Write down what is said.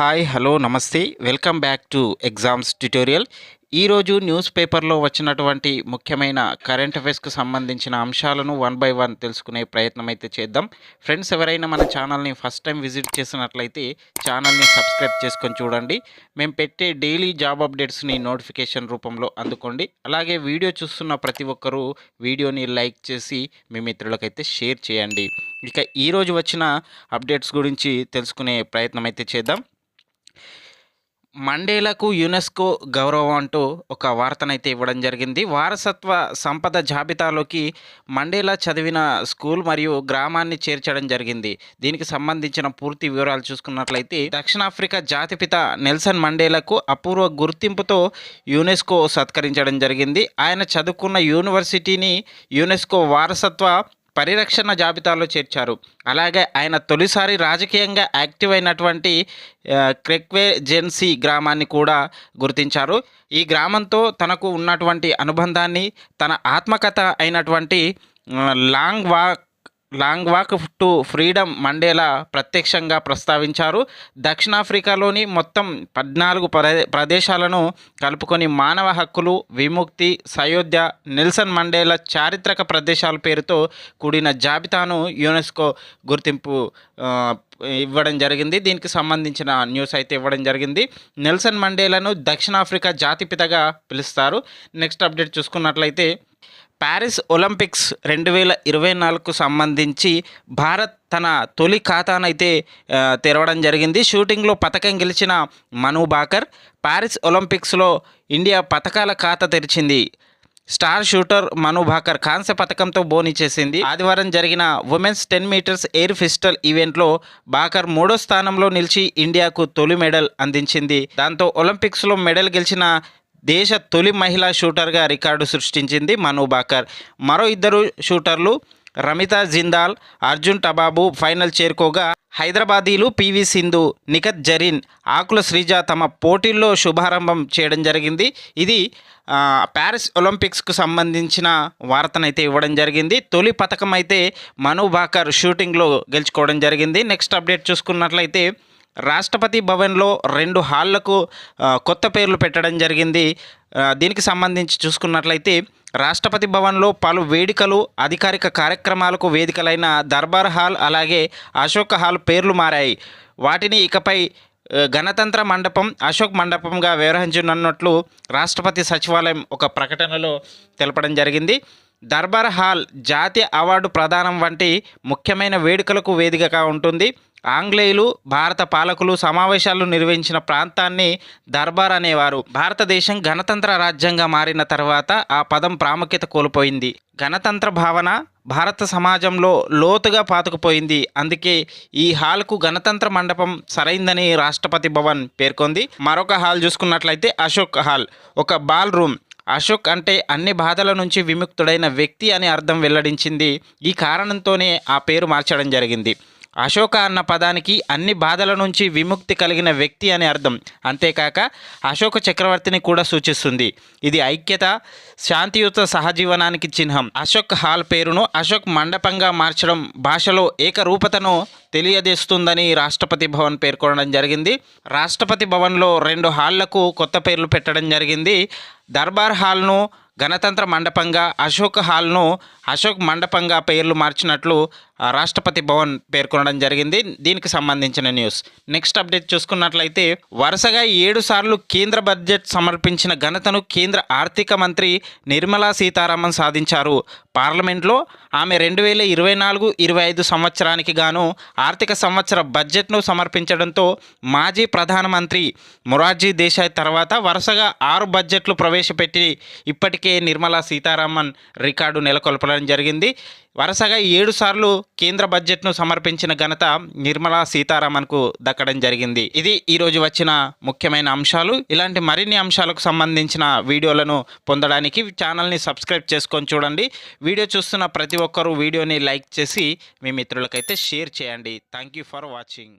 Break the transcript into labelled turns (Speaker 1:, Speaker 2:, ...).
Speaker 1: Hi hello నమస్తే. Welcome back to exams tutorial. ఈరోజు news పేపర్లో వచ్చినటువంటి ముఖ్యమైన కరెంట్ అఫైర్స్కి సంబంధించిన అంశాలను వన్ బై వన్ తెలుసుకునే ప్రయత్నం అయితే చేద్దాం. ఫ్రెండ్స్ ఎవరైనా మన ఛానల్ని ఫస్ట్ టైం విజిట్ చేసినట్లయితే ఛానల్ని సబ్స్క్రైబ్ చేసుకొని చూడండి. మేము పెట్టే డైలీ జాబ్ అప్డేట్స్ని నోటిఫికేషన్ రూపంలో అందుకోండి. అలాగే వీడియో చూస్తున్న ప్రతి ఒక్కరూ వీడియోని లైక్ చేసి మీ మిత్రులకైతే షేర్ చేయండి. ఇక ఈరోజు వచ్చిన అప్డేట్స్ గురించి తెలుసుకునే ప్రయత్నం అయితే చేద్దాం. మండేలకు యునెస్కో గౌరవం అంటూ ఒక వార్తనైతే ఇవ్వడం జరిగింది. వారసత్వ సంపద జాబితాలోకి మండేలా చదివిన స్కూల్ మరియు గ్రామాన్ని చేర్చడం జరిగింది. దీనికి సంబంధించిన పూర్తి వివరాలు చూసుకున్నట్లయితే దక్షిణాఫ్రికా జాతిపిత నెల్సన్ మండేలకు అపూర్వ గుర్తింపుతో యునెస్కో సత్కరించడం జరిగింది. ఆయన చదువుకున్న యూనివర్సిటీని యునెస్కో వారసత్వ పరిరక్షణ జాబితాలో చేర్చారు. అలాగే ఆయన తొలిసారి రాజకీయంగా యాక్టివ్ అయినటువంటి క్రెక్వేజెన్సీ క్రెక్వే జెన్సీ గ్రామాన్ని కూడా గుర్తించారు. ఈ గ్రామంతో తనకు ఉన్నటువంటి అనుబంధాన్ని తన ఆత్మకథ అయినటువంటి long walk long walk to freedom Mandela ప్రత్యక్షంగా ప్రస్తావించారు. దక్షిణాఫ్రికాలోని మొత్తం పద్నాలుగు ప్రదే ప్రదేశాలను కలుపుకొని మానవ హక్కులు విముక్తి సయోధ్య నెల్సన్ మండేలా చారిత్రక ప్రదేశాల పేరుతో కూడిన జాబితాను యునెస్కో గుర్తింపు ఇవ్వడం జరిగింది. దీనికి సంబంధించిన న్యూస్ అయితే ఇవ్వడం జరిగింది. నెల్సన్ మండేలను దక్షిణాఫ్రికా జాతిపితగా పిలుస్తారు. నెక్స్ట్ అప్డేట్ చూసుకున్నట్లయితే ప్యారిస్ ఒలింపిక్స్ రెండు వేల ఇరవై నాలుగుకు సంబంధించి భారత్ తన తొలి ఖాతానైతే తెరవడం జరిగింది. షూటింగ్లో పథకం గెలిచిన మను బాకర్ ప్యారిస్ ఒలింపిక్స్లో ఇండియా పథకాల ఖాతా తెరిచింది. స్టార్ షూటర్ మను భాకర్ కాంస్య పథకంతో బోని చేసింది. ఆదివారం జరిగిన women's ten metres air pistol ఈవెంట్లో బాకర్ మూడో స్థానంలో నిలిచి ఇండియాకు తొలి మెడల్ అందించింది. దాంతో ఒలింపిక్స్లో మెడల్ గెలిచిన దేశ తొలి మహిళా షూటర్గా రికార్డు సృష్టించింది మను బాకర్. మరో ఇద్దరు షూటర్లు రమితా జిందాల్ అర్జున్ టబాబు ఫైనల్ చేరుకోగా హైదరాబాదీలు పివి సింధు నిఖత్ జరీన్ ఆకుల శ్రీజ తమ పోటీల్లో శుభారంభం చేయడం జరిగింది. ఇది ప్యారిస్ ఒలింపిక్స్కు సంబంధించిన వార్తనైతే ఇవ్వడం జరిగింది. తొలి పథకం అయితే మను బాకర్ షూటింగ్లో గెలుచుకోవడం జరిగింది. నెక్స్ట్ అప్డేట్ చూసుకున్నట్లయితే రాష్ట్రపతి భవన్లో రెండు హాళ్ళకు కొత్త పేర్లు పెట్టడం జరిగింది. దీనికి సంబంధించి చూసుకున్నట్లయితే రాష్ట్రపతి భవన్లో పలు వేడుకలు అధికారిక కార్యక్రమాలకు వేదికలైన దర్బార్ హాల్ అలాగే అశోక్ హాల్ పేర్లు మారాయి. వాటిని ఇకపై గణతంత్ర మండపం అశోక్ మండపంగా వ్యవహరించనున్నట్లు రాష్ట్రపతి సచివాలయం ఒక ప్రకటనలో తెలపడం జరిగింది. దర్బార్ హాల్ జాతీయ అవార్డు ప్రదానం వంటి ముఖ్యమైన వేడుకలకు వేదికగా ఉంటుంది. ఆంగ్లేయులు భారత పాలకులు సమావేశాలు నిర్వహించిన ప్రాంతాన్ని దర్బార్ అనేవారు. భారతదేశం గణతంత్ర రాజ్యంగా మారిన తర్వాత ఆ పదం ప్రాముఖ్యత కోల్పోయింది. గణతంత్ర భావన భారత సమాజంలో లోతుగా పాతుకుపోయింది. అందుకే ఈ హాల్కు గణతంత్ర మండపం సరైందని రాష్ట్రపతి భవన్ పేర్కొంది. మరొక హాల్ చూసుకున్నట్లయితే అశోక్ హాల్ ఒక బాల్ రూమ్. అశోక్ అంటే అన్ని బాధల నుంచి విముక్తుడైన వ్యక్తి అని అర్థం వెల్లడించింది. ఈ కారణంతోనే ఆ పేరు మార్చడం జరిగింది. అశోక అన్న పదానికి అన్ని బాధల నుంచి విముక్తి కలిగిన వ్యక్తి అని అర్థం. అంతేకాక అశోక చక్రవర్తిని కూడా సూచిస్తుంది. ఇది ఐక్యత శాంతియుత సహజీవనానికి చిహ్నం. అశోక్ హాల్ పేరును అశోక్ మండపంగా మార్చడం భాషలో ఏకరూపతను తెలియజేస్తుందని రాష్ట్రపతి భవన్ పేర్కొనడం జరిగింది. రాష్ట్రపతి భవన్లో రెండు హాళ్ళకు కొత్త పేర్లు పెట్టడం జరిగింది. దర్బార్ హాల్ను గణతంత్ర మండపంగా అశోక్ హాల్ను అశోక్ మండపంగా పేర్లు మార్చినట్లు రాష్ట్రపతి భవన్ పేర్కొనడం జరిగింది. దీనికి సంబంధించిన న్యూస్. నెక్స్ట్ అప్డేట్ చూసుకున్నట్లయితే వరుసగా ఏడు సార్లు కేంద్ర బడ్జెట్ సమర్పించిన ఘనతను కేంద్ర ఆర్థిక మంత్రి నిర్మలా సీతారామన్ సాధించారు. పార్లమెంట్లో ఆమె రెండు వేల ఇరవై నాలుగు ఇరవై ఐదు సంవత్సరానికి గాను ఆర్థిక సంవత్సర బడ్జెట్ను సమర్పించడంతో మాజీ ప్రధానమంత్రి మొరార్జీ దేశాయ్ తర్వాత వరుసగా ఆరు బడ్జెట్లు ప్రవేశపెట్టి ఇప్పటికే నిర్మలా సీతారామన్ రికార్డు నెలకొల్పడం జరిగింది. వరుసగా ఏడు సార్లు కేంద్ర బడ్జెట్ను సమర్పించిన ఘనత నిర్మలా సీతారామన్కు దక్కడం జరిగింది. ఇది ఈరోజు వచ్చిన ముఖ్యమైన అంశాలు. ఇలాంటి మరిన్ని అంశాలకు సంబంధించిన వీడియోలను పొందడానికి ఛానల్ని సబ్స్క్రైబ్ చేసుకొని చూడండి. వీడియో చూస్తున్న ప్రతి ఒక్కరూ వీడియోని లైక్ చేసి మీ మిత్రులకైతే షేర్ చేయండి. Thank you for watching.